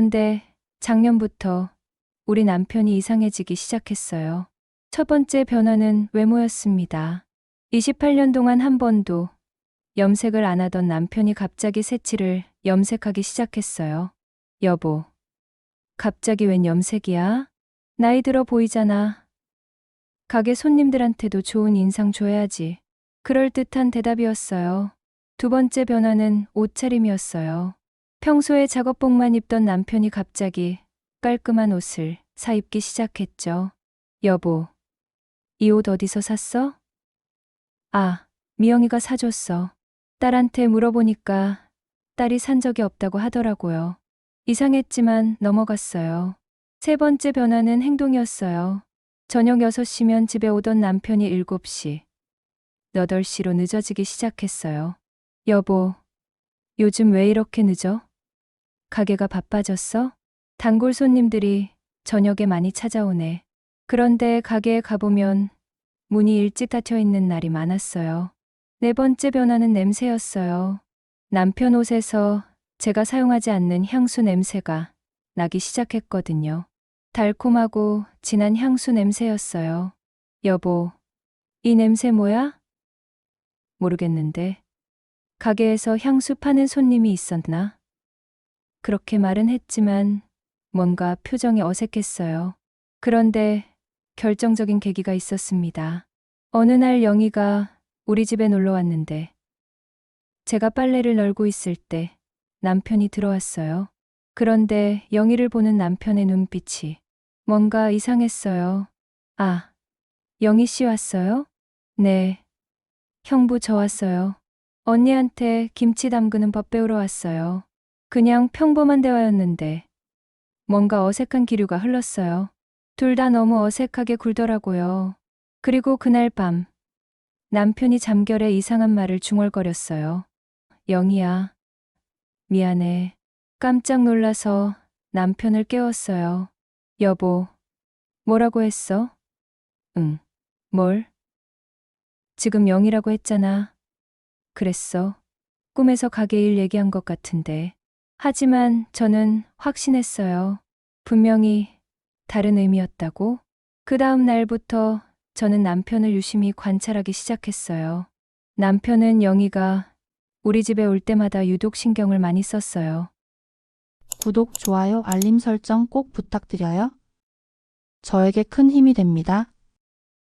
그런데 작년부터 우리 남편이 이상해지기 시작했어요. 첫 번째 변화는 외모였습니다. 28년 동안 한 번도 염색을 안 하던 남편이 갑자기 새치를 염색하기 시작했어요. 여보, 갑자기 웬 염색이야? 나이 들어 보이잖아. 가게 손님들한테도 좋은 인상 줘야지. 그럴듯한 대답이었어요. 두 번째 변화는 옷차림이었어요. 평소에 작업복만 입던 남편이 갑자기 깔끔한 옷을 사 입기 시작했죠. 여보, 이 옷 어디서 샀어? 아, 미영이가 사줬어. 딸한테 물어보니까 딸이 산 적이 없다고 하더라고요. 이상했지만 넘어갔어요. 세 번째 변화는 행동이었어요. 저녁 6시면 집에 오던 남편이 7시, 8시로 늦어지기 시작했어요. 여보, 요즘 왜 이렇게 늦어? 가게가 바빠졌어? 단골 손님들이 저녁에 많이 찾아오네. 그런데 가게에 가보면 문이 일찍 닫혀 있는 날이 많았어요. 네 번째 변화는 냄새였어요. 남편 옷에서 제가 사용하지 않는 향수 냄새가 나기 시작했거든요. 달콤하고 진한 향수 냄새였어요. 여보, 이 냄새 뭐야? 모르겠는데. 가게에서 향수 파는 손님이 있었나? 그렇게 말은 했지만 뭔가 표정이 어색했어요. 그런데 결정적인 계기가 있었습니다. 어느 날 영희가 우리 집에 놀러 왔는데 제가 빨래를 널고 있을 때 남편이 들어왔어요. 그런데 영희를 보는 남편의 눈빛이 뭔가 이상했어요. 아, 영희 씨 왔어요? 네. 형부 저 왔어요. 언니한테 김치 담그는 법 배우러 왔어요. 그냥 평범한 대화였는데 뭔가 어색한 기류가 흘렀어요. 둘 다 너무 어색하게 굴더라고요. 그리고 그날 밤 남편이 잠결에 이상한 말을 중얼거렸어요. 영희야, 미안해. 깜짝 놀라서 남편을 깨웠어요. 여보, 뭐라고 했어? 응, 뭘? 지금 영이라고 했잖아. 그랬어. 꿈에서 가게 일 얘기한 것 같은데. 하지만 저는 확신했어요. 분명히 다른 의미였다고. 그 다음 날부터 저는 남편을 유심히 관찰하기 시작했어요. 남편은 영희가 우리 집에 올 때마다 유독 신경을 많이 썼어요. 구독, 좋아요, 알림 설정 꼭 부탁드려요. 저에게 큰 힘이 됩니다.